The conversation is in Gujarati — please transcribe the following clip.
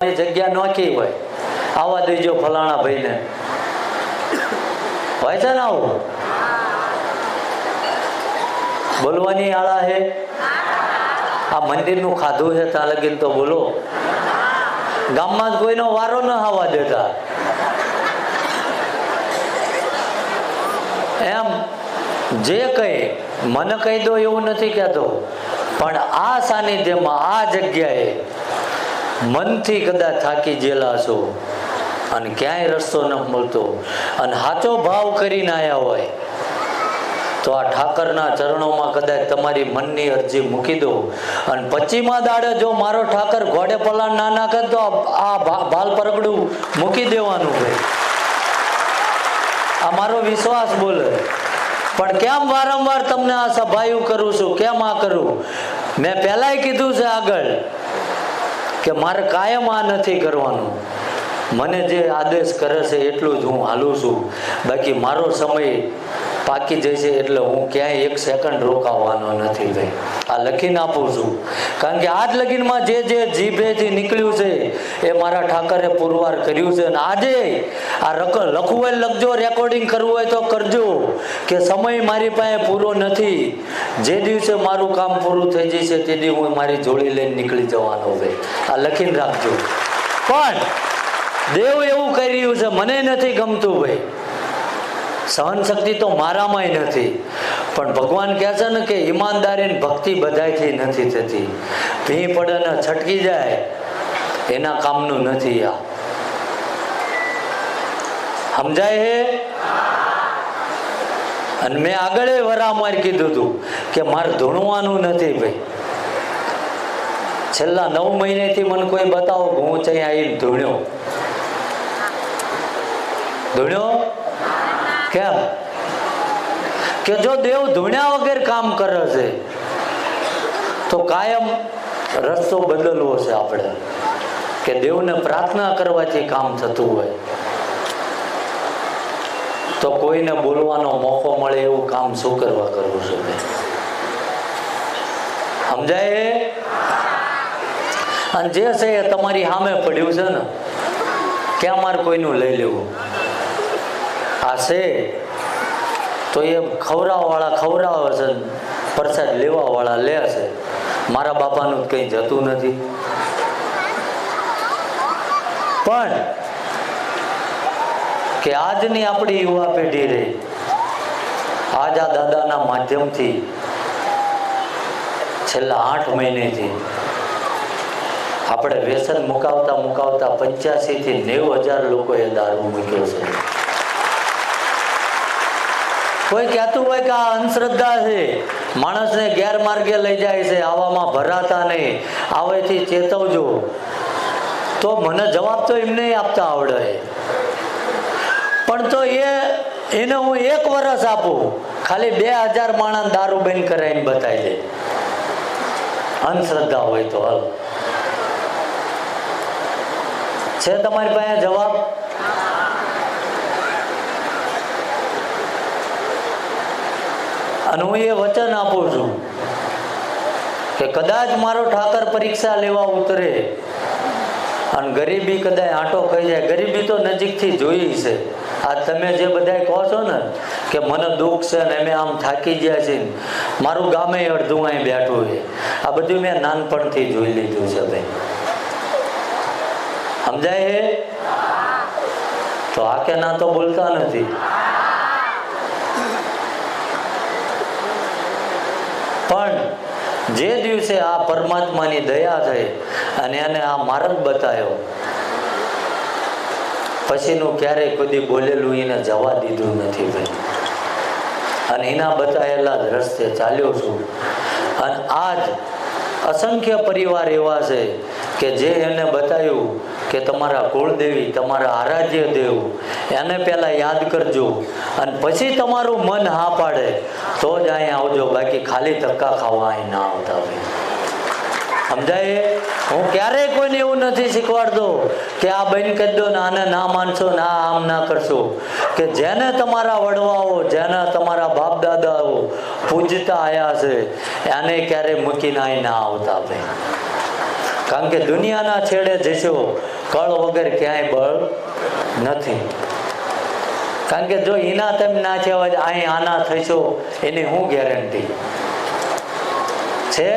જગ્યા નોખી હોય. આવા દેજો ફલાણા ભાઈને. હોય છે ને આવું? બોલવાની આળા હે? આ મંદિરનું ખાધું છે ત્યાં લગીન તો બોલો. ગામમાં કોઈનો વારો ન આવવા દેતા. એમ જે કઈ મને કહી દો એવું નથી કહેતો. પણ આ સાનિધ્યમાં આ જગ્યાએ મનથી કદાચ થાકી ગયેલા છો અને ક્યાંય રસ્તો ન મળતો અને સાચો ભાવ કરીને આવ્યા હોય, તો આ ઠાકરના ચરણોમાં કદાચ તમારી મનની અરજી મૂકી દો. અને પચીમાં દાડે જો મારો ઠાકર ઘોડે પલાણ ના નાખે તો આ ભાલ પરગડું મૂકી દેવાનું ભાઈ. આ મારો વિશ્વાસ બોલે. પણ કેમ વારંવાર તમને આ સભાયું કરું છું? કેમ આ કરું? મેં પહેલાંય કીધું છે આગળ કે મારે કાયમ આ નથી કરવાનું. મને જે આદેશ કરે છે એટલું જ હું હાલું છું. બાકી મારો સમય પાકી જશે એટલે હું ક્યાંય એક સેકન્ડ રોકાવાનો નથી ભાઈ. આ લખીને આપું છું. કારણ કે આજ લગીનમાં જે જે જીભેથી નીકળ્યું છે, એ મારા ઠાકરે પુરવાર કર્યું છે. અને આજે આ લખવું હોય લખજો રેકોર્ડિંગ કરવું હોય તો કરજો. કે સમય મારી પાસે પૂરો નથી. જે દિવસે મારું કામ પૂરું થઈ જશે, તે દિવસે હું મારી જોડી લઈને નીકળી જવાનો ભાઈ. આ લખીને રાખજો. પણ દેવ એવું કરી રહ્યું છે, મને નથી ગમતું ભાઈ. સહન શક્તિ તો મારામાંય નથી. પણ ભગવાન કહે છે ને કે ઈમાનદારી ભક્તિ બધાયથી નથી થતી. ભી પડે ને છટકી જાય, એના કામનું નથી આ. સમજાય હે? અને મેં આગળ વરામાર કીધું હતું કે મારે ધૂણવાનું નથી ભાઈ. છેલ્લા નવ મહિનેથી મને કોઈ બતાવો હું ત્યાં આવીને ધૂણ્યો. ધૂણ્યો? કેમ? કે જો દેવ ધૂણ્યા વગર કામ કરે છે, તો કાયમ રસ્તો બદલવો છે આપણે. કે દેવને પ્રાર્થના કરવાથી કામ થતું હોય. તો કોઈને બોલવાનો મોકો મળે એવું કામ શું કરવા કરવું છે સમજાય? અને જે છે એ તમારી સામે પડ્યું છે ને, ક્યાં મારે કોઈનું લઈ લેવું? છે? તો એ ખવડાવવાળા ખવડાવે છે પ્રસાદ લેવાવાળા લે છે. મારા બાપાનું કંઈ જતું નથી. પણ કે આજની આપણી યુવા પેઢી રહી આજ આ દાદાના માધ્યમથી છેલ્લા આઠ મહિનેથી આપણે વ્યસન મુકાવતા મુકાવતા પંચ્યાસી થી નેવું હજાર લોકોએ દારૂ મૂક્યો છે. કોઈ કહેતું હોય કે આ અંધશ્રદ્ધા છે, માણસને ગેરમાર્ગે લઈ જાય છે, આવામાં ભરાતા નહીં, આવેથી ચેતવજો. તો મને જવાબ તો એમને આપતા આવડે. પણ તો એ, એને હું એક વર્ષ આપું, ખાલી બે હજાર માણસ દારૂ બંધ કરાવીને બતાવી દે. અંધશ્રદ્ધા હોય તો હાલ. છે તમારી પાસે જવાબ? અને હું એ વચન આપું છું કે કદાચ મારો ઠાકર પરીક્ષા લેવા ઉતરે અને ગરીબી કદાચ આંટો કહી જાય. ગરીબી તો નજીકથી જોઈ છે. આ તમે જે બધા કહો છો ને કે મને દુઃખ છે ને અમે આમ થાકી ગયા છે મારું ગામે અડધું અહીં બેઠું છે. આ બધું મેં નાનપણથી જોઈ લીધું છે ભાઈ. સમજાય હે તો આ કે ના તો બોલતા નથી. પણ જે દિવસે આ પરમાત્માની દયા થઈ અને એને આ માર્ગ બતાવ્યો પછીનું ક્યારેય કદી બોલેલું એને જવા દીધું નથી ભાઈ. અને એના બતાવેલા જ રસ્તે ચાલ્યો છું. અને આજ અસંખ્ય પરિવાર એવા છે કે જે એને બતાવ્યું કે તમારા કુળદેવી, તમારા આરાધ્ય દેવ, એને પહેલાં યાદ કરજો. અને પછી તમારું મન હા પાડે, તો જ અહીં આવજો. બાકી ખાલી ધક્કા ખાવા અહીં ના આવતા સમજાય? હું ક્યારેય કોઈને એવું નથી શીખવાડતો કે આ બંધ કરી દો ને આને ના માનશો, ને આમ ના કરશો. કે જેને તમારા વડવાઓ, જેને તમારા બાપ દાદાઓ પૂજતા આવ્યા છે, એને ક્યારેય મૂકીને અહીં ના આવતા ભાઈ કારણ કે દુનિયાના છેડે જશો કળ વગર ક્યાંય બળ નથી. કારણ કે જો એના તમે ના થયા હોય અહીં આના થશો એની હું ગેરંટી છે?